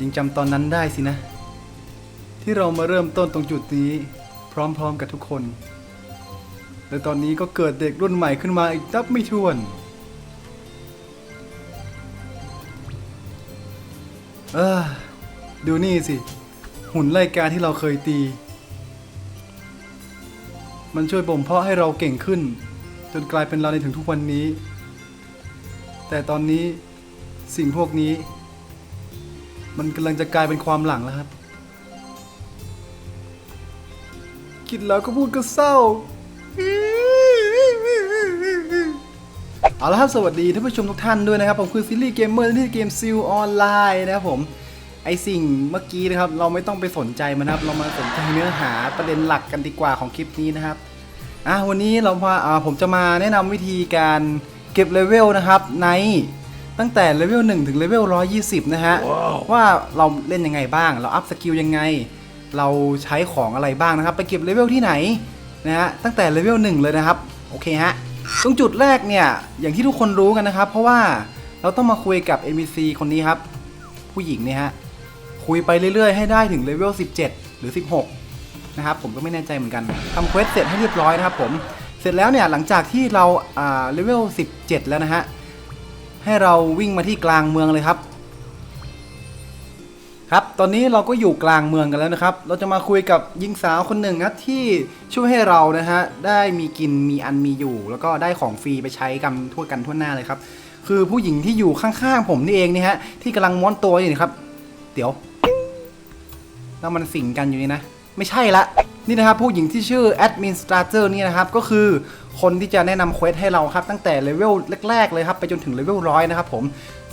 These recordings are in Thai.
ยังจำตอนนั้นได้สินะ ที่เรามาเริ่มต้นตรงจุดนี้ พร้อมๆกับทุกคน และตอนนี้ก็เกิดเด็กรุ่นใหม่ขึ้นมาอีกนับไม่ถ้วน เออดูนี่สิ หุ่นไล่การที่เราเคยตี มันช่วยบ่มเพาะให้เราเก่งขึ้น จนกลายเป็นเราในถึงทุกวันนี้ แต่ตอนนี้ สิ่งพวกนี้ มันกำลังจะกลายเป็นความหลังแล้วครับ คิดแล้วก็พูดก็เศร้า เอาละครับสวัสดีท่านผู้ชมทุกท่านด้วยนะครับ ผมคือซิลลี่เกมเมอร์ที่เกมซิลออนไลน์นะครับผมไอสิ่งเมื่อกี้นะครับ เราไม่ต้องไปสนใจมันนะครับ เรามาสนใจเนื้อหาประเด็นหลักกันดีกว่าของคลิปนี้นะครับอะวันนี้เราพาอ่าผมจะมาแนะนำวิธีการเก็บเลเวลนะครับใน ตั้งแต่เลเวล1ถึงเลเวล120 นะฮะ ว่าเราเล่นยังไงบ้าง เราอัพสกิลยังไง เราใช้ของอะไรบ้างนะครับ ไปเก็บเลเวลที่ไหนนะฮะ ตั้งแต่เลเวล1เลยนะครับ โอเคฮะ ตรงจุดแรกเนี่ย อย่างที่ทุกคนรู้กันนะครับ เพราะว่าเราต้องมาคุยกับ NPC คนนี้ครับ ผู้หญิงเนี่ยฮะ คุยไปเรื่อยๆ ให้ได้ถึงเลเวล17 หรือ 16 นะครับ ผมก็ไม่แน่ใจเหมือนกันทำเควสเสร็จให้เรียบร้อยนะครับผม เสร็จแล้วเนี่ย หลังจากที่เราอ่าเลเวล17 แล้วนะฮะ ให้เราวิ่งมาที่กลางเมืองเลยครับ ครับตอนนี้เราก็อยู่กลางเมืองกันแล้วนะครับ เราจะมาคุยกับหญิงสาวคนหนึ่งครับที่ช่วยให้เรานะฮะได้มีกินมีอันมีอยู่ แล้วก็ได้ของฟรีไปใช้กันทั่วกันทั่วหน้าเลยครับ คือผู้หญิงที่อยู่ข้างๆผมนี่เองนี่ฮะที่กำลังม้วนตัวอยู่นี่ครับ เดี๋ยวแล้วมันสิงกันอยู่นี่นะ ไม่ใช่ละนี่นะครับผู้หญิงที่ชื่อ Administrator นี่นะครับก็คือ คนที่จะแนะนำเควสให้เราครับ ตั้งแต่เลเวลแรก ๆ เลยครับ ไปจนถึงเลเวลร้อยนะครับผม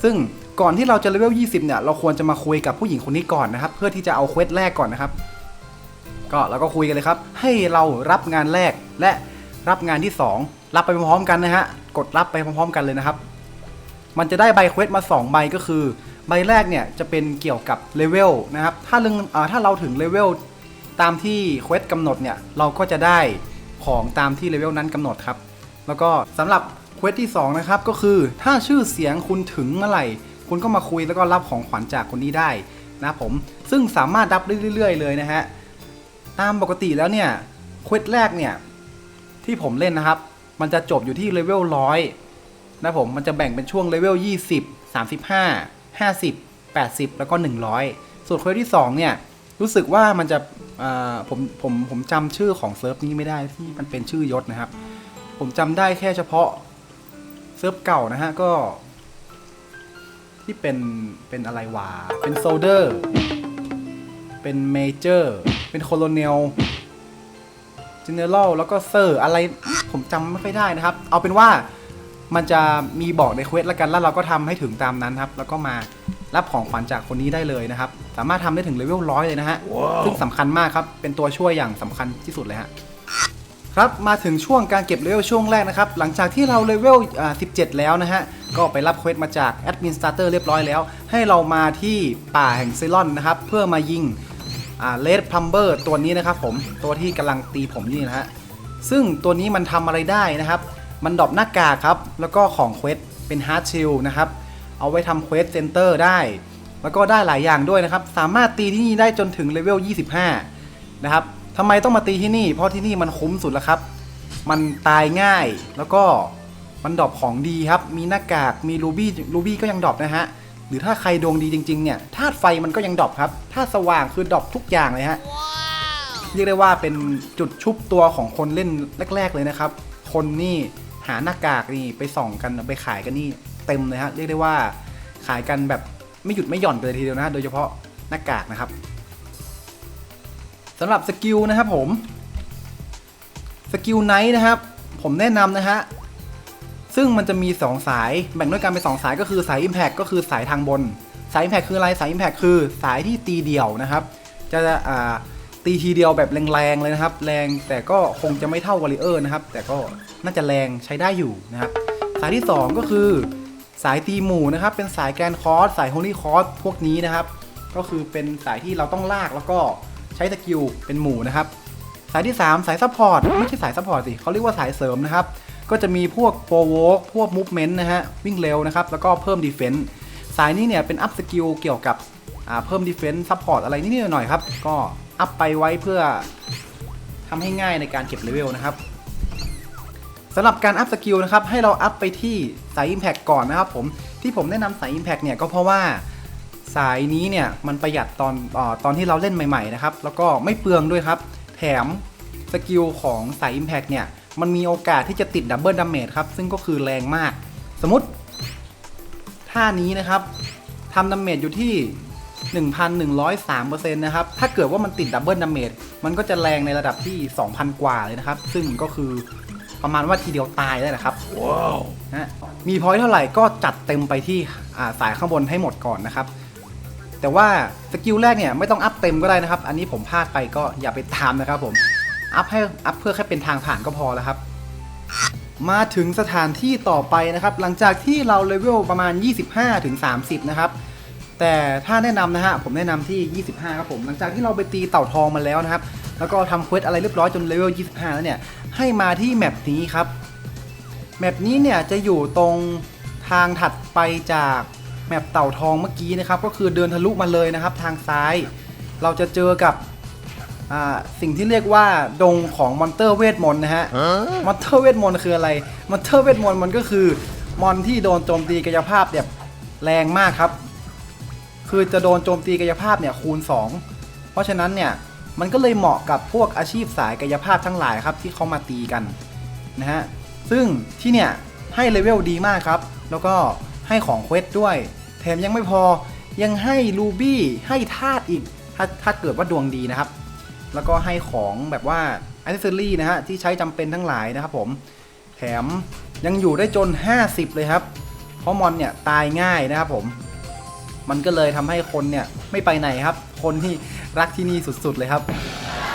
ซึ่งก่อนที่เราจะเลเวล 20 เนี่ย เราควรจะมาคุยกับผู้หญิงคนนี้ก่อนนะครับ เพื่อที่จะเอาเควสแรกก่อนนะครับ ก็เราก็คุยกันเลยครับ ให้เรารับงานแรกและรับงานที่ 2 รับไปพร้อมๆกันนะฮะ กดรับไปพร้อมๆกันเลยนะครับ มันจะได้ใบเควสมา 2 ใบก็คือ ใบแรกเนี่ยจะเป็นเกี่ยวกับเลเวลนะครับ ถ้าเรื่องถ้าเราถึงเลเวลตามที่เควสกำหนดเนี่ย เราก็จะได้ ของตามที่เลเวลนั้นกำหนดครับ แล้วก็สำหรับเควสที่ 2 นะครับ ก็คือถ้าชื่อเสียงคุณถึงเมื่อไหร่ คุณก็มาคุยแล้วก็รับของขวัญจากคนนี้ได้นะผม ซึ่งสามารถรับได้เรื่อย ๆ เลยนะฮะ ตามปกติแล้วเนี่ยเควสแรกเนี่ยที่ผมเล่นนะครับ มันจะจบอยู่ที่เลเวลร้อยนะผมมันจะแบ่งเป็นช่วงเลเวล20 35 50 80 แล้วก็ 100 ส่วนเควสที่ 2 เนี่ย รู้สึกว่ามันจะอ่าผมผมผมจำชื่อของเซิร์ฟนี้ไม่ได้ที่มันเป็นชื่อยศนะครับ ผมจำได้แค่เฉพาะเซิร์ฟเก่านะฮะก็ ที่เป็นเป็นอะไรวะเป็นโซเดอร์เป็นเมเจอร์เป็นโคโลเนลเจเนอเรลแล้วก็เซอร์อะไรผมจำไม่ค่อยได้นะครับ เอาเป็นว่า มันจะมีบอกในเควสละกันแล้วเราก็ทำให้ถึงตามนั้นครับ แล้วก็มารับของขวัญจากคนนี้ได้เลยนะครับ สามารถทำได้ถึงเลเวลร้อยเลยนะฮะซึ่งสำคัญมากครับ เป็นตัวช่วยอย่างสำคัญที่สุดเลยฮะ ครับ มาถึงช่วงการเก็บเลเวลช่วงแรกนะครับ หลังจากที่เราเลเวลอ่า17 แล้วนะฮะ ก็ไปรับเควสมาจากแอดมินสตาร์เตอร์เรียบร้อยแล้ว ให้เรามาที่ป่าแห่งเซลอนนะครับ เพื่อมายิงอ่าเลดพัมเบอร์ตัวนี้นะครับผม ตัวที่กำลังตีผมอยู่นี่นะฮะ ซึ่งตัวนี้มันทำอะไรได้นะครับ มันดรอปหน้ากากครับ แล้วก็ของเควสเป็นฮาร์ดชิลนะครับ เอาไว้ทำเควสเซนเตอร์ได้ แล้วก็ได้หลายอย่างด้วยนะครับ สามารถตีที่นี่ได้จนถึงเลเวล 25 นะครับทำไมต้องมาตีที่นี่ เพราะที่นี่มันคุ้มสุดแล้วครับ มันตายง่าย แล้วก็มันดรอปของดีครับ มีหน้ากาก มีรูบี้ รูบี้ก็ยังดรอปนะฮะ หรือถ้าใครดวงดีจริงๆเนี่ย ธาตุไฟมันก็ยังดรอปครับ ธาตุสว่างคือดรอปทุกอย่างเลยฮะ เรียกได้ว่าเป็นจุดชุบตัวของคนเล่นแรก ๆ เลยนะครับ คนนี่ หาหน้ากากนี่ไปส่องกันไปขายกันนี่เต็มเลยฮะเรียกได้ว่าขายกันแบบไม่หยุดไม่หย่อนกันเลยทีเดียวนะโดยเฉพาะหน้ากากนะครับสำหรับสกิลนะครับผมสกิลไนท์นะครับ ผมแนะนำนะฮะซึ่งมันจะมี 2 สายแบ่งด้วยกันเป็น2สายก็คือสาย Impact ก็คือสายทางบน สาย Impact คืออะไรสาย Impact คือสายที่ตีเดี่ยวนะครับ จะอ่า ตีทีเดียวแบบแรงๆเลยนะครับ แรงแต่ก็คงจะไม่เท่าวอริเออร์นะครับ แต่ก็น่าจะแรงใช้ได้อยู่นะครับ สายที่ 2 ก็คือ สายตีหมู่นะครับ เป็นสายแกรนคอร์สสายโฮลี่คอร์สพวกนี้นะครับ ก็คือเป็นสายที่เราต้องลากแล้วก็ใช้สกิลเป็นหมู่นะครับ สายที่ 3 สายซัพพอร์ตไม่ใช่สายซัพพอร์ตสิเขาเรียกว่าสายเสริมนะครับ ก็จะมีพวกโปรโวกพวกมูฟเมนต์นะฮะวิ่งเร็วนะครับแล้วก็เพิ่มดีเฟนส์สายนี้เนี่ยเป็นอัพสกิลเกี่ยวกับเพิ่มดีเฟนซ์ซัพพอร์ตอะไรนิดๆหน่อยๆครับก็ อัพไปไว้เพื่อทำให้ง่ายในการเก็บเลเวลนะครับสำหรับการอัพสกิลนะครับให้เราอัพไปที่สาย Impact ก่อนนะครับผมที่ผมแนะนำสาย Impact เนี่ยก็เพราะว่าสายนี้เนี่ยมันประหยัดตอนออตอนที่เราเล่นใหม่ๆนะครับแล้วก็ไม่เปลืองด้วยครับ แถมสกิลของสาย Impact เนี่ยมันมีโอกาสที่จะติดดับเบิลดาเมจครับซึ่งก็คือแรงมาก สมมติท่านี้นะครับทำดาเมจอยู่ที่ 1,103%นะครับ ถ้าเกิดว่ามันติดดับเบิลดาเมจมันก็จะแรงในระดับที่ 2,000 กว่าเลยนะครับ ซึ่งก็คือประมาณว่าทีเดียวตายได้นะครับ ว้าวนะมีพอยต์เท่าไหร่ก็จัดเต็มไปที่อ่าสายข้างบนให้หมดก่อนนะครับ แต่ว่าสกิลแรกเนี่ยไม่ต้องอัพเต็มก็ได้นะครับ อันนี้ผมพลาดไปก็อย่าไปตามนะครับผม อัพให้อัพเพื่อแค่เป็นทางผ่านก็พอแล้วครับ มาถึงสถานที่ต่อไปนะครับ หลังจากที่เราเลเวลประมาณ 25ถึง30 นะครับ แต่ถ้าแนะนำนะฮะผมแนะนำที่ 25 ครับผม หลังจากที่เราไปตีเต่าทองมาแล้วนะครับ แล้วก็ทำเควสอะไรเรียบร้อยจนเลเวล 25 แล้วเนี่ย ให้มาที่แมปนี้ครับ แมปนี้เนี่ยจะอยู่ตรงทางถัดไปจากแมปเต่าทองเมื่อกี้นะครับ ก็คือเดินทะลุมาเลยนะครับ ทางซ้าย เราจะเจอกับอ่าสิ่งที่เรียกว่าดงของมอนเตอร์เวทมนต์นะฮะ มอนเตอร์เวทมนต์คืออะไร มอนเตอร์เวทมนต์มันก็คือมอนที่โดนโจมตีกายภาพแบบแรงมากครับ คือจะโดนโจมตีกายภาพเนี่ยคูณ 2 เพราะฉะนั้นเนี่ยมันก็เลยเหมาะกับพวกอาชีพสายกายภาพทั้งหลายครับที่เขามาตีกันนะฮะซึ่งที่เนี่ยให้เลเวลดีมากครับ แล้วก็ให้ของเควสด้วย แถมยังไม่พอยังให้รูบี้ให้ธาตุอีกถ้าถ้าเกิดว่าดวงดีนะครับ แล้วก็ให้ของแบบว่าอันเซอรี่นะฮะที่ใช้จำเป็นทั้งหลายนะครับผมแถมยังอยู่ได้จน 50 เลยครับ เพราะมอนเนี่ยตายง่ายนะครับผม มันก็เลยทำให้คนเนี่ยไม่ไปไหนครับ คนที่รักที่นี่สุดๆเลยครับ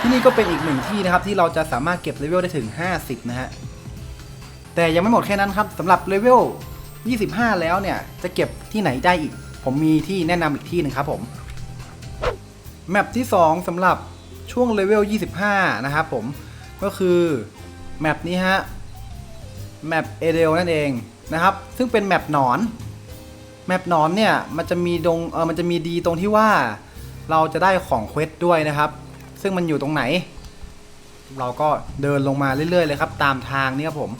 ที่นี่ก็เป็นอีกหนึ่งที่นะครับที่เราจะสามารถเก็บเลเวลได้ถึง 50 นะฮะ แต่ยังไม่หมดแค่นั้นครับสำหรับเลเวล 25 แล้วเนี่ยจะเก็บที่ไหนได้อีก ผมมีที่แนะนำอีกที่หนึ่งครับผม แมปที่ 2สำหรับช่วงเลเวล 25 นะครับผม ก็คือแมปนี้ฮะ แมปเอเดลนั่นเองนะครับ ซึ่งเป็นแมปหนอน แมปหนอนเนี่ยมันจะมีดงเออมันจะมีดีตรงที่ว่าเราจะได้ของเควสด้วยนะครับ ซึ่งมันอยู่ตรงไหน เราก็เดินลงมาเรื่อยๆเลยครับ ตามทางเนี่ยครับผม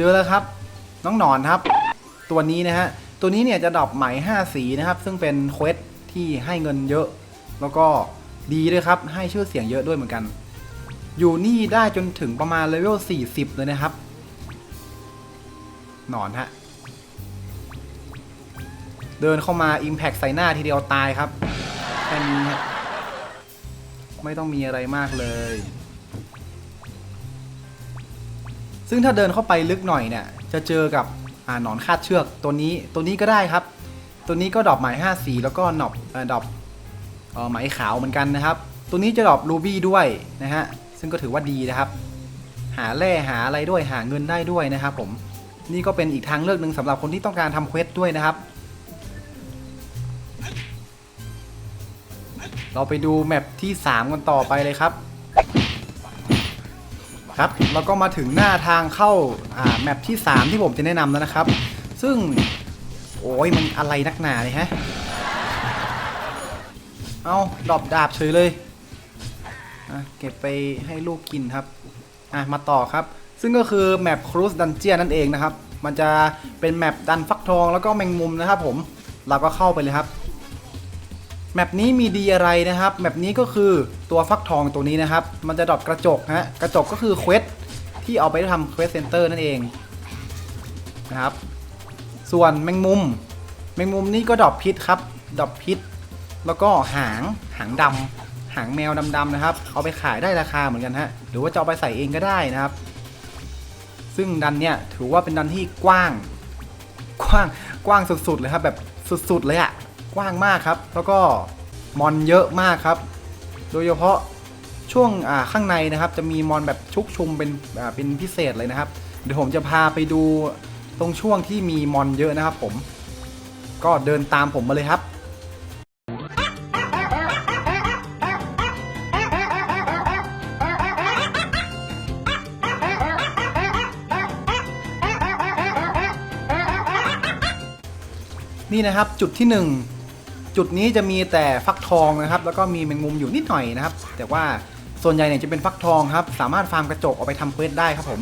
จอแล้วครับ น้องหนอนครับ ตัวนี้นะฮะ ตัวนี้เนี่ยจะดรอปไหม5 สีนะครับ ซึ่งเป็นเควสที่ให้เงินเยอะ แล้วก็ดีด้วยครับ ให้ชื่อเสียงเยอะด้วยเหมือนกัน อยู่นี่ได้จนถึงประมาณเลเวล40 เลยนะครับ หนอนฮะ เดินเข้ามา Impact ใส่หน้าทีเดียวตายครับ แค่นี้ฮะ ไม่ต้องมีอะไรมากเลย ซึ่งถ้าเดินเข้าไปลึกหน่อยเนี่ย จะเจอกับอ่าหนอนคาดเชือกตัวนี้ตัวนี้ก็ได้ครับ ตัวนี้ก็ดอปหมาย5สีแล้วก็หนอบเอ่อดอปเอ่อไหมขาวเหมือนกันนะครับ ตัวนี้จะดอปรูบี้ด้วยนะฮะซึ่งก็ถือว่าดีนะครับ หาแร่หาอะไรด้วยหาเงินได้ด้วยนะครับ ผมนี่ก็เป็นอีกทางเลือกหนึ่งสำหรับคนที่ต้องการทำเควสด้วยนะครับ เราไปดูแมปที่ 3 กันต่อไปเลยครับ ครับแล้วก็มาถึงหน้าทางเข้าอ่าแมปที่ 3 ที่ผมจะแนะนำแล้วนะครับ ซึ่ง โอ้ยมันอะไรนักหนาเลยฮะ เอาดอปดาบเฉยเลยอะเก็บไปให้ลูกกินครับอะมาต่อครับ ซึ่งก็คือแมปครูสดันเจียนั่นเองนะครับ มันจะเป็นแมปดันฟักทองแล้วก็แมงมุมนะครับผม เราก็เข้าไปเลยครับ แมปนี้มีดีอะไรนะครับแมปนี้ก็คือตัวฟักทองตัวนี้นะครับ มันจะดรอปกระจกฮะกระจกก็คือเควสที่เอาไปทำเควสเซนเตอร์นั่นเองนะครับ ส่วนแมงมุม แมงมุมนี่ก็ดรอปพิษครับดรอปพิษ แล้วก็หางหางดำหางแมวดำๆนะครับ เอาไปขายได้ราคาเหมือนกันฮะหรือว่าจะเอาไปใส่เองก็ได้นะครับ ซึ่งดันเนี่ยถือว่าเป็นดันที่กว้าง กว้างกว้างสุดๆเลยครับแบบสุดๆเลยอะ กว้างมากครับ แล้วก็มอนเยอะมากครับ โดยเฉพาะช่วงข้างในนะครับ จะมีมอนแบบชุกชุมเป็นเป็นพิเศษเลยนะครับ เดี๋ยวผมจะพาไปดูตรงช่วงที่มีมอนเยอะนะครับ ผม ก็เดินตามผมมาเลยครับนี่นะครับจุดที่หนึ่ง จุดนี้จะมีแต่ฟักทองนะครับ แล้วก็มีแมงมุมอยู่นิดหน่อยนะครับ แต่ว่าส่วนใหญ่เนี่ยจะเป็นฟักทองครับ สามารถฟาร์มกระจกเอาไปทำเควสได้ครับผม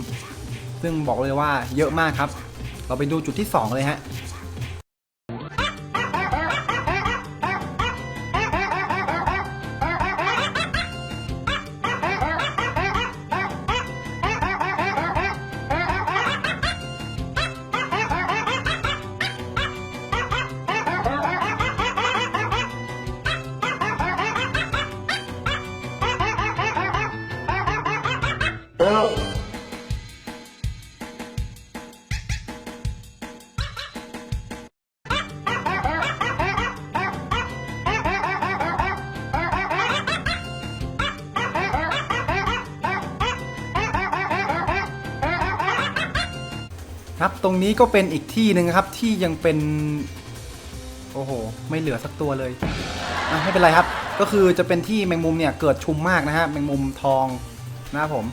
ซึ่งบอกเลยว่าเยอะมากครับ เราไปดูจุดที่ 2 เลยฮะ รับตรงนี้ก็เป็นอีกที่หนึ่งครับที่ยังเป็น โอ้โห ไม่เหลือสักตัวเลยไม่เป็นไรครับ ก็คือจะเป็นที่แมงมุมเนี่ยเกิดชุมมากนะฮะแมงมุมทองนะครับผม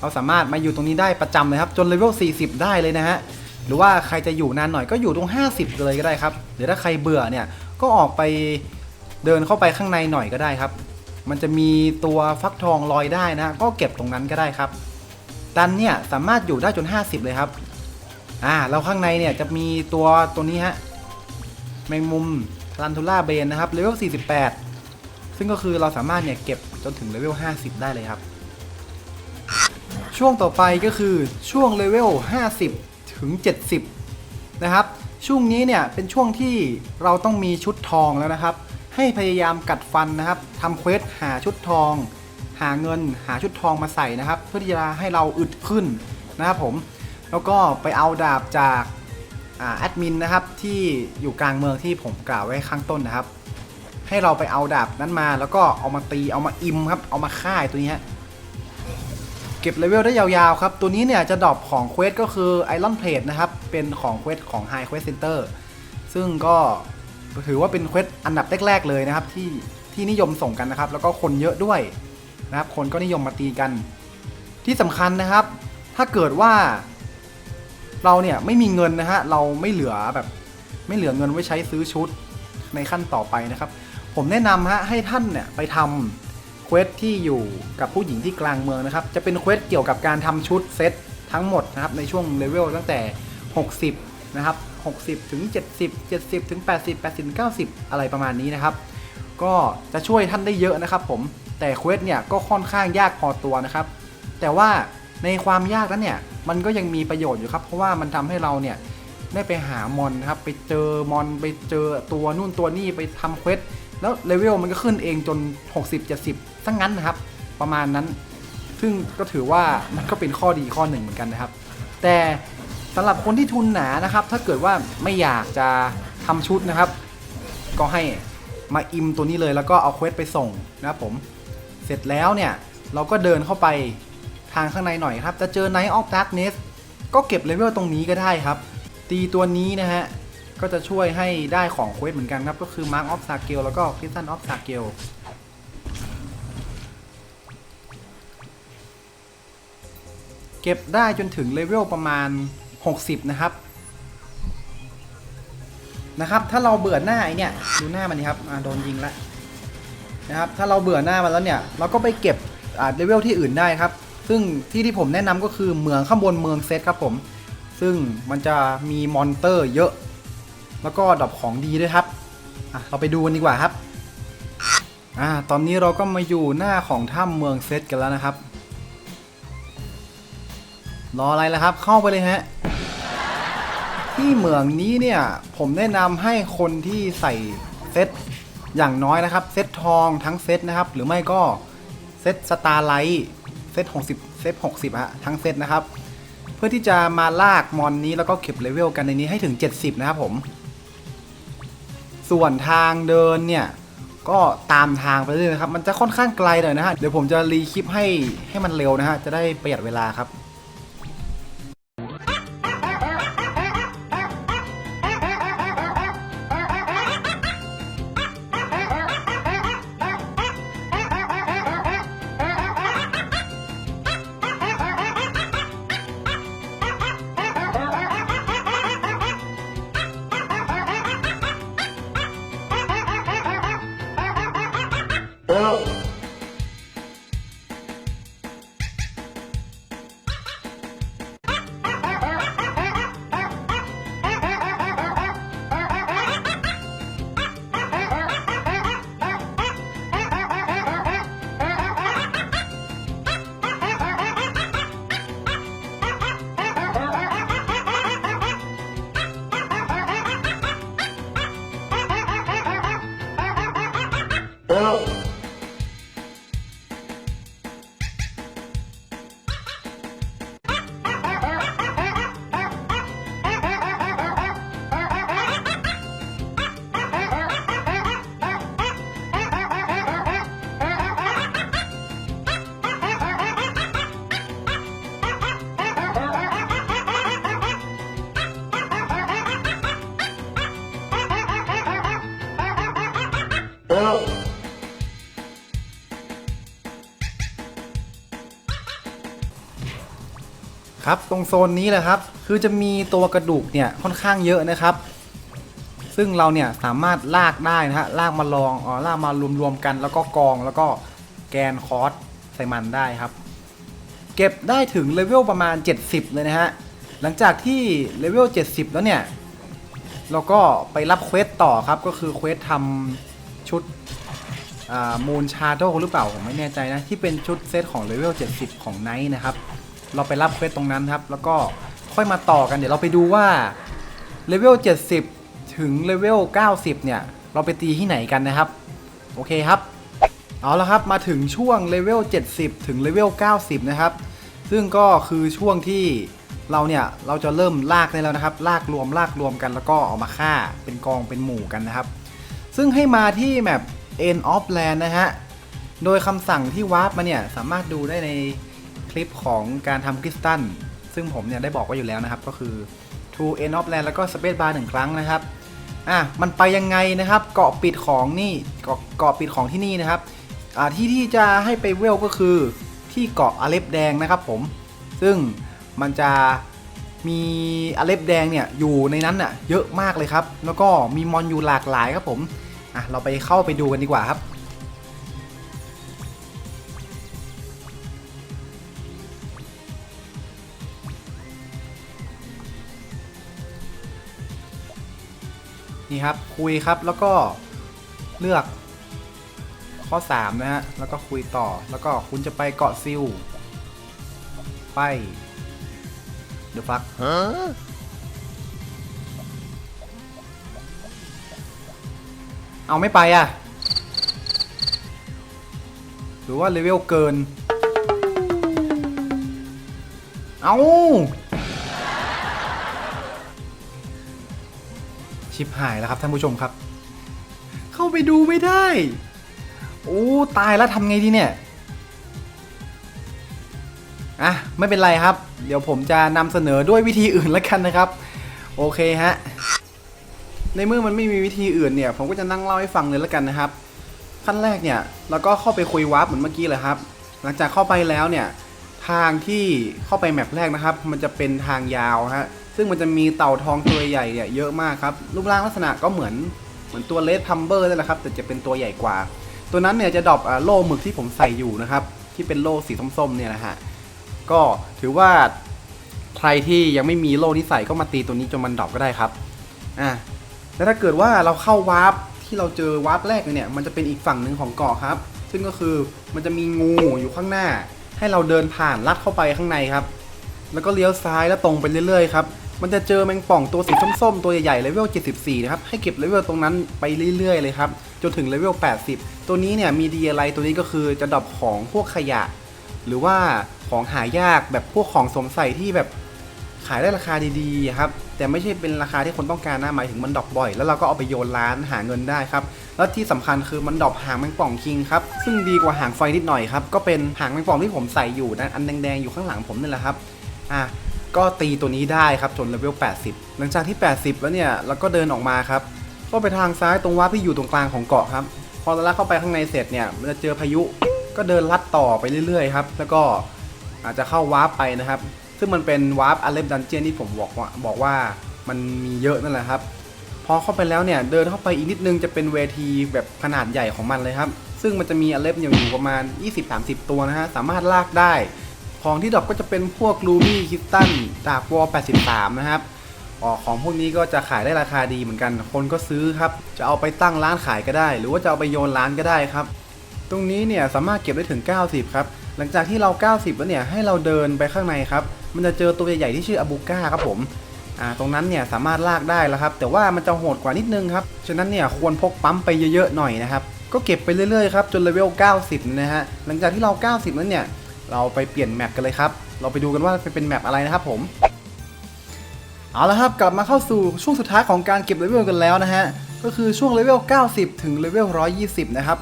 เราสามารถมาอยู่ตรงนี้ได้ประจำเลยครับ จนเลเวล 40 ได้เลยนะฮะ หรือว่าใครจะอยู่นานหน่อยก็อยู่ตรง 50 เลยก็ได้ครับ หรือถ้าใครเบื่อเนี่ยก็ออกไปเดินเข้าไปข้างในหน่อยก็ได้ครับ มันจะมีตัวฟักทองลอยได้นะ ก็เก็บตรงนั้นก็ได้ครับ ดันเนี่ยสามารถอยู่ได้จน 50 เลยครับ อ่าแล้วข้างในเนี่ยจะมีตัวตัวนี้ฮะ แมงมุมลันทูล่าเบนนะครับเลเวล 48 ซึ่งก็คือเราสามารถเนี่ยเก็บจนถึงเลเวล 50 ได้เลยครับ ช่วงต่อไปก็คือช่วงเลเวล 50 ถึง 70 นะครับ ช่วงนี้เนี่ยเป็นช่วงที่เราต้องมีชุดทองแล้วนะครับ ให้พยายามกัดฟันนะครับทำเควสหาชุดทอง หาเงินหาชุดทองมาใส่นะครับ เพื่อที่จะให้เราอึดขึ้นนะครับผมแล้วก็ไปเอาดาบจากอาแอดมินนะครับที่อยู่กลางเมืองที่ผมกล่าวไว้ข้างต้นนะครับ ให้เราไปเอาดาบนั้นมาแล้วก็เอามาตีเอามาอิมครับเอามาฆ่าตัวนี้เก็บเลเวลได้ยาวๆครับ ตัวนี้เนี่ยจะดรอปของเควสก็คือ Iron Plate นะครับ เป็นของเควสของ High Quest Center ซึ่งก็ถือว่าเป็นเควสอันดับแรกๆเลยนะครับที่ที่นิยมส่งกันนะครับ แล้วก็คนเยอะด้วย นะครับคนก็นิยมมาตีกัน ที่สำคัญนะครับ ถ้าเกิดว่า เราเนี่ยไม่มีเงินนะฮะเราไม่เหลือแบบ ไม่เหลือเงินไว้ใช้ซื้อชุดในขั้นต่อไปนะครับ ผมแนะนำฮะให้ท่านเนี่ยไปทำเควสที่อยู่กับผู้หญิงที่กลางเมืองนะครับ จะเป็นเควสเกี่ยวกับการทำชุดเซตทั้งหมดนะครับในช่วงเลเวลตั้งแต่ 60 นะครับ 60 ถึง 70 70 ถึง 80 80 90 อะไรประมาณนี้นะครับ ก็จะช่วยท่านได้เยอะนะครับผม แต่เควสเนี่ยก็ค่อนข้างยากพอตัวนะครับ แต่ว่าในความยากนั้นเนี่ยมันก็ยังมีประโยชน์อยู่ครับ เพราะว่ามันทำให้เราเนี่ยได้ไปหามอนนะครับไปเจอมอนไปเจอตัวนู่นตัวนี่ไปทำเควสแล้วเลเวลมันก็ขึ้นเองจน 60 70ซะงงั้นนะครับ ประมาณนั้น ซึ่งก็ถือว่ามันก็เป็นข้อดีข้อหนึ่งเหมือนกันนะครับ แต่สำหรับคนที่ทุนหนานะครับ ถ้าเกิดว่าไม่อยากจะทำชุดนะครับ ก็ให้มาอิมตัวนี้เลยแล้วก็เอาเควสไปส่งนะครับผม เสร็จแล้วเนี่ย เราก็เดินเข้าไปทางข้างในหน่อยครับ จะเจอ Night of Darkness ก็เก็บเลเวลตรงนี้ก็ได้ครับ ตีตัวนี้นะฮะ ก็จะช่วยให้ได้ของเควสเหมือนกันครับ ก็คือ Mark of s a g e l แล้วก็ Prison of s a g e l เก็บได้จนถึงเลเวลประมาณ 60 นะครับนะครับ ถ้าเราเบื่อหน้าไอเนี่ย ดูหน้ามันนี่ครับอ่าโดนยิงแล้ว นะครับถ้าเราเบื่อหน้ามันแล้วเนี่ยเราก็ไปเก็บอ่าเลเวลที่อื่นได้ครับ ซึ่งที่ที่ผมแนะนำก็คือเมืองข้างบนเมืองเซตครับผม ซึ่งมันจะมีมอนเตอร์เยอะ แล้วก็ดรอปของดีด้วยครับเราไปดูกันดีกว่าครับอ่าตอนนี้เราก็มาอยู่หน้าของถ้ำเมืองเซตกันแล้วนะครับ รออะไรล่ะครับ เข้าไปเลยฮะที่เมืองนี้เนี่ยผมแนะนำให้คนที่ใส่เซต อย่างน้อยนะครับ เซตทองทั้งเซตนะครับ หรือไม่ก็เซตสตาร์ไลท์เซต60 เซต60ฮะทั้งเซตนะครับ เพื่อที่จะมาลากมอนนี้แล้วก็เก็บเลเวลกันในนี้ให้ถึง 70 นะครับผม ส่วนทางเดินเนี่ย ก็ตามทางไปเรื่อยนะครับ มันจะค่อนข้างไกลหน่อยนะฮะ เดี๋ยวผมจะรีคลิปให้ให้มันเร็วนะฮะ จะได้ประหยัดเวลาครับ ครับตรงโซนนี้แหละครับ คือจะมีตัวกระดูกเนี่ยค่อนข้างเยอะนะครับ ซึ่งเราเนี่ยสามารถลากได้นะฮะลากมาลองอ๋อลากมารวมๆกัน แล้วก็กองแล้วก็แกนคอร์สใส่มันได้ครับ เก็บได้ถึงเลเวลประมาณ 70 เลยนะฮะ หลังจากที่เลเวล 70 แล้วเนี่ย เราก็ไปรับเควสต่อครับก็คือเควสทำ ชุดมูนชาโดหรือเปล่า ผมไม่แน่ใจนะ ที่เป็นชุดเซตของเลเวล 70 ของไนท์นะครับ เราไปรับเควสตรงนั้นครับ แล้วก็ค่อยมาต่อกันเดี๋ยวเราไปดูว่าเลเวล 70 ถึงเลเวล 90 เนี่ย เราไปตีที่ไหนกันนะครับ โอเคครับ เอาละครับมาถึงช่วงเลเวล 70 ถึงเลเวล 90 นะครับ ซึ่งก็คือช่วงที่เราเนี่ย เราจะเริ่มลากได้แล้วนะครับ ลากรวมลากรวมกันแล้วก็เอามาฆ่าเป็นกองเป็นหมู่กันนะครับ ซึ่งให้มาที่แมป End of Land นะฮะ โดยคำสั่งที่วาร์ปมาเนี่ย สามารถดูได้ในคลิปของการทำคริสตัล ซึ่งผมเนี่ยได้บอกไว้อยู่แล้วนะครับ ก็คือ to end of land แล้วก็ space bar หนึ่งครั้งนะครับ อะ มันไปยังไงนะครับ เกาะปิดของนี่ เกาะเกาะปิดของที่นี่นะครับ อ่า ที่ที่จะให้ไปเวลก็คือที่เกาะอเล็บแดงนะครับผม ซึ่งมันจะมีอเล็บแดงเนี่ยอยู่ในนั้นน่ะเยอะมากเลยครับ แล้วก็มีมอนอยู่หลากหลายครับผม อะเราไปเข้าไปดูกันดีกว่าครับ นี่ครับคุยครับแล้วก็เลือกข้อ 3 นะฮะ แล้วก็คุยต่อ แล้วก็คุณจะไปเกาะซิล ไป เดี๋ยวฟัก เอาไม่ไปอะ หรือว่าเลเวลเกิน เอาชิบหายแล้วครับท่านผู้ชมครับ เข้าไปดูไม่ได้ โอ้ตายแล้วทำไงดีเนี่ยอะไม่เป็นไรครับ เดี๋ยวผมจะนำเสนอด้วยวิธีอื่นแล้วกันนะครับ โอเคฮะ ในเมื่อมันไม่มีวิธีอื่นเนี่ย ผมก็จะนั่งเล่าให้ฟังเลยแล้วกันนะครับ ขั้นแรกเนี่ยเราก็เข้าไปคุยวาร์ปเหมือนเมื่อกี้เลยครับ หลังจากเข้าไปแล้วเนี่ยทางที่เข้าไปแมปแรกนะครับ มันจะเป็นทางยาวฮะซึ่งมันจะมีเต่าทองตัวใหญ่เนี่ยเยอะมากครับรูปร่างลักษณะก็เหมือนเหมือนตัวเลดพัมเบอร์นั่นแหละครับแต่จะเป็นตัวใหญ่กว่า ตัวนั้นเนี่ยจะดรอปอ่าโล่หมึกที่ผมใส่อยู่นะครับ ที่เป็นโล่สีส้มๆเนี่ยนะฮะก็ถือว่าใครที่ยังไม่มีโล่นี้ใส่ก็มาตีตัวนี้จนมันดรอปก็ได้ครับอะ แล้วถ้าเกิดว่าเราเข้าวาร์ปที่เราเจอวาร์ปแรกเนี่ย มันจะเป็นอีกฝั่งหนึ่งของเกาะครับ ซึ่งก็คือมันจะมีงูอยู่ข้างหน้า ให้เราเดินผ่านลัดเข้าไปข้างในครับ แล้วก็เลี้ยวซ้ายแล้วตรงไปเรื่อยๆครับ มันจะเจอแมงป่องตัวสีส้มๆตัวใหญ่ๆเลเวล 74 นะครับ ให้เก็บเลเวลตรงนั้นไปเรื่อยๆเลยครับ จนถึงเลเวล 80 ตัวนี้เนี่ยมีดีอะไรตัวนี้ก็คือจะดรอปของพวกขยะ หรือว่าของหายากแบบพวกของสวมใส่ที่แบบขายได้ราคาดีๆครับ แต่ไม่ใช่เป็นราคาที่คนต้องการนะหมายถึงมันดรอปบ่อย แล้วเราก็เอาไปโยนร้านหาเงินได้ครับ แล้วที่สำคัญคือมันดรอปหางแมงป่องคิงครับ ซึ่งดีกว่าหางไฟนิดหน่อยครับ ก็เป็นหางแมงป่องที่ผมใส่อยู่นะอันแดงๆอยู่ข้างหลังผมนี่แหละครับ อะก็ตีตัวนี้ได้ครับจนเลเวล 80 หลังจากที่ 80 แล้วเนี่ยเราก็เดินออกมาครับ ก็ไปทางซ้ายตรงวาที่อยู่ตรงกลางของเกาะครับ พอเราลัดเข้าไปข้างในเสร็จเนี่ยมันจะเจอพายุ ก็เดินลัดต่อไปเรื่อยๆครับ แล้วก็อาจจะเข้าวาร์ปไปนะครับ ซึ่งมันเป็นวาร์ปอัลเลฟดันเจียนที่ผมบอกว่าบอกว่ามันมีเยอะนั่นแหละครับ พอเข้าไปแล้วเนี่ยเดินเข้าไปอีกนิดนึงจะเป็นเวทีแบบขนาดใหญ่ของมันเลยครับ ซึ่งมันจะมีอเล็บอยู่อยู่ประมาณ 20-30 ตัวนะฮะสามารถลากได้ ของที่ดรอปก็จะเป็นพวกลูมี่คิตตันดาบวอล83 นะครับออของพวกนี้ก็จะขายได้ราคาดีเหมือนกัน คนก็ซื้อครับ จะเอาไปตั้งร้านขายก็ได้ หรือว่าจะเอาไปโยนร้านก็ได้ครับ ตรงนี้เนี่ยสามารถเก็บได้ถึง 90 ครับ หลังจากที่เรา 90 แล้วเนี่ยให้เราเดินไปข้างในครับ มันจะเจอตัวใหญ่ๆที่ชื่ออบูก้าครับผมอ่าตรงนั้นเนี่ยสามารถลากได้แล้วครับ แต่ว่ามันจะโหดกว่านิดนึงครับ ฉะนั้นเนี่ยควรพกปั๊มไปเยอะๆหน่อยนะครับ ก็เก็บไปเรื่อยๆครับจนเลเวล 90 นะฮะ หลังจากที่เรา 90นั้นเนี่ยเราไปเปลี่ยนแมปกันเลยครับ เราไปดูกันว่าเป็นแมปอะไรนะครับผม เอาละครับกลับมาเข้าสู่ช่วงสุดท้ายของการเก็บเลเวลกันแล้วนะฮะ ก็คือช่วงเลเวล 90 ถึงเลเวล 120 นะครับ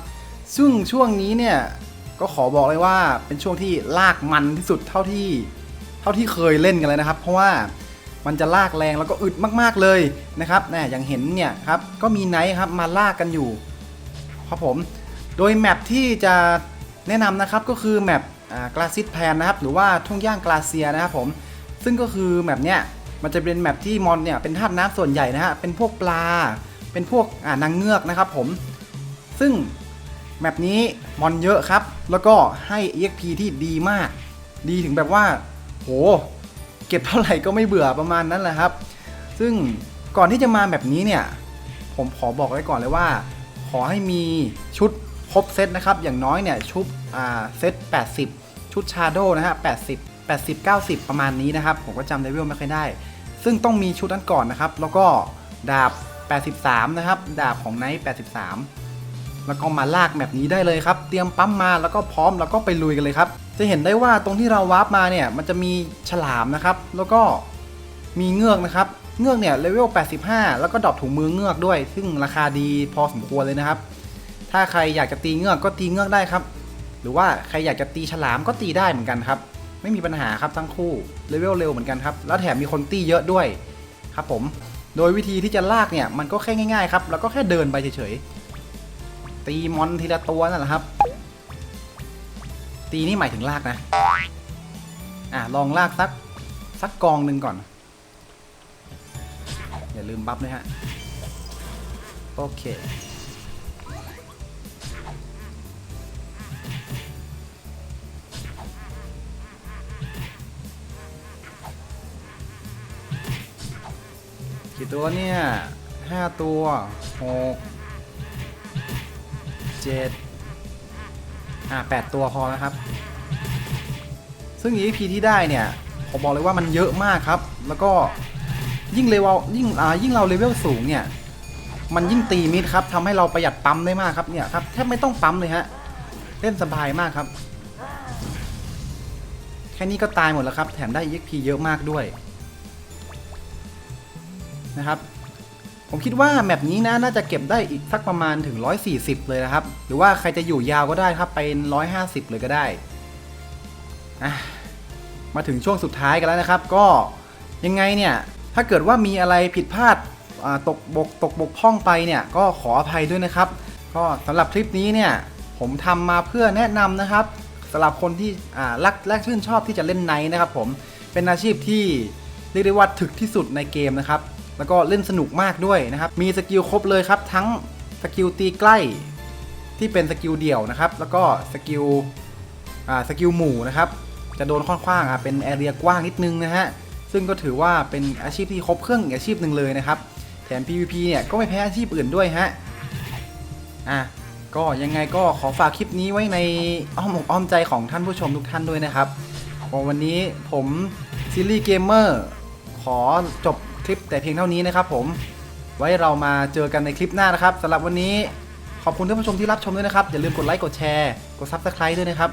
ซึ่งช่วงนี้เนี่ย ก็ขอบอกเลยว่าเป็นช่วงที่ลากมันที่สุดเท่าที่ เท่าที่เคยเล่นกันเลยนะครับ เพราะว่ามันจะลากแรงแล้วก็อึดมากๆเลยนะครับนะอย่างเห็นเนี่ยครับก็มีไนท์ครับมาลากกันอยู่ครับผม โดยแมปที่จะแนะนำนะครับก็คือแมปกลาซิตแพนนะครับหรือว่าทุ่งย่างกลาเซียนะครับผมซึ่งก็คือแมปเนี้ยมันจะเป็นแมปที่มอนเนี่ยเป็นธาตุน้ำส่วนใหญ่นะฮะเป็นพวกปลา เป็นพวกนางเงือกนะครับผม ซึ่ง แมปนี้มอนเยอะครับ แล้วก็ให้ EXP ที่ดีมาก ดีถึงแบบว่า โห เก็บเท่าไหร่ก็ไม่เบื่อประมาณนั้นแหละครับ ซึ่งก่อนที่จะมาแบบนี้เนี่ย ผมขอบอกไว้ก่อนเลยว่า ขอให้มีชุดครบเซตนะครับ อย่างน้อยเนี่ยชุดอ่าเซต 80 ชุดชาโดนะฮะ 80 80 90 ประมาณนี้นะครับ ผมก็จำเลเวลไม่ค่อยได้ ซึ่งต้องมีชุดนั้นก่อนนะครับ แล้วก็ดาบ 83 นะครับ ดาบของไนท์ 83 แล้วก็มาลากแบบนี้ได้เลยครับ เตรียมปั๊มมาแล้วก็พร้อมแล้วก็ไปลุยกันเลยครับ จะเห็นได้ว่าตรงที่เราวาร์ปมาเนี่ยมันจะมีฉลามนะครับ แล้วก็มีเงือกนะครับ เงือกเนี่ยเลเวล 85 แล้วก็ดรอปถุงมือเงือกด้วย ซึ่งราคาดีพอสมควรเลยนะครับ ถ้าใครอยากจะตีเงือกก็ตีเงือกได้ครับ หรือว่าใครอยากจะตีฉลามก็ตีได้เหมือนกันครับ ไม่มีปัญหาครับทั้งคู่ เลเวลเร็วเหมือนกันครับ แล้วแถมมีคนตีเยอะด้วยครับผม โดยวิธีที่จะลากเนี่ยมันก็แค่ง่ายๆครับ แล้วก็แค่เดินไปเฉยๆ ตีมอนทีละตัวนั่นแหละครับ ตีนี่หมายถึงลากนะ อะลองลากสักสักกองหนึ่งก่อน อย่าลืมบัฟนะฮะ โอเค กี่ตัวเนี่ยห้าตัวหก เจ็ดอ่าแปดตัวพอแล้วครับ ซึ่ง EP ที่ได้เนี่ย ผมบอกเลยว่ามันเยอะมากครับ แล้วก็ยิ่งเลเวลยิ่งอ่ายิ่งเราเลเวลสูงเนี่ย มันยิ่งตีมิดครับทำให้เราประหยัดปั๊มได้มากครับเนี่ยครับแทบไม่ต้องปั๊มเลยฮะ เล่นสบายมากครับ แค่นี้ก็ตายหมดแล้วครับ แถมได้ EXP เยอะมากด้วยนะครับ ผมคิดว่าแมปนี้นะน่าจะเก็บได้อีกสักประมาณถึง 140 เลยนะครับ หรือว่าใครจะอยู่ยาวก็ได้ครับเป็น 150 เลยก็ได้ มาถึงช่วงสุดท้ายกันแล้วนะครับ ก็ยังไงเนี่ย ถ้าเกิดว่ามีอะไรผิดพลาดตกบกตกบกพร่องไปเนี่ย ก็ขออภัยด้วยนะครับ ก็สำหรับคลิปนี้เนี่ย ผมทำมาเพื่อแนะนำนะครับสำหรับคนที่รักและชื่นชอบที่จะเล่นไนท์นะครับ ผมเป็นอาชีพที่เรียกได้ว่าถึกที่สุดในเกมนะครับ แล้วก็เล่นสนุกมากด้วยนะครับ มีสกิลครบเลยครับ ทั้งสกิลตีใกล้ที่เป็นสกิลเดี่ยวนะครับ แล้วก็สกิลอ่าสกิลหมู่นะครับ จะโดนค่อนข้างอะเป็นแอเรียกว้างนิดนึงนะฮะ ซึ่งก็ถือว่าเป็นอาชีพที่ครบเครื่องอาชีพหนึ่งเลยนะครับ แถม PVP เนี่ยก็ไม่แพ้อาชีพอื่นด้วยฮะ อะก็ยังไงก็ขอฝากคลิปนี้ไว้ในอ้อมอกอ้อมใจของท่านผู้ชมทุกท่านด้วยนะครับวันนี้ผมซิลลี่เกมเมอร์ขอจบ คลิปแต่เพียงเท่านี้นะครับผมไว้เรามาเจอกันในคลิปหน้านะครับสำหรับวันนี้ขอบคุณท่านผู้ชมที่รับชมด้วยนะครับ อย่าลืมกดไลค์กดแชร์ กด Subscribe ด้วยนะครับ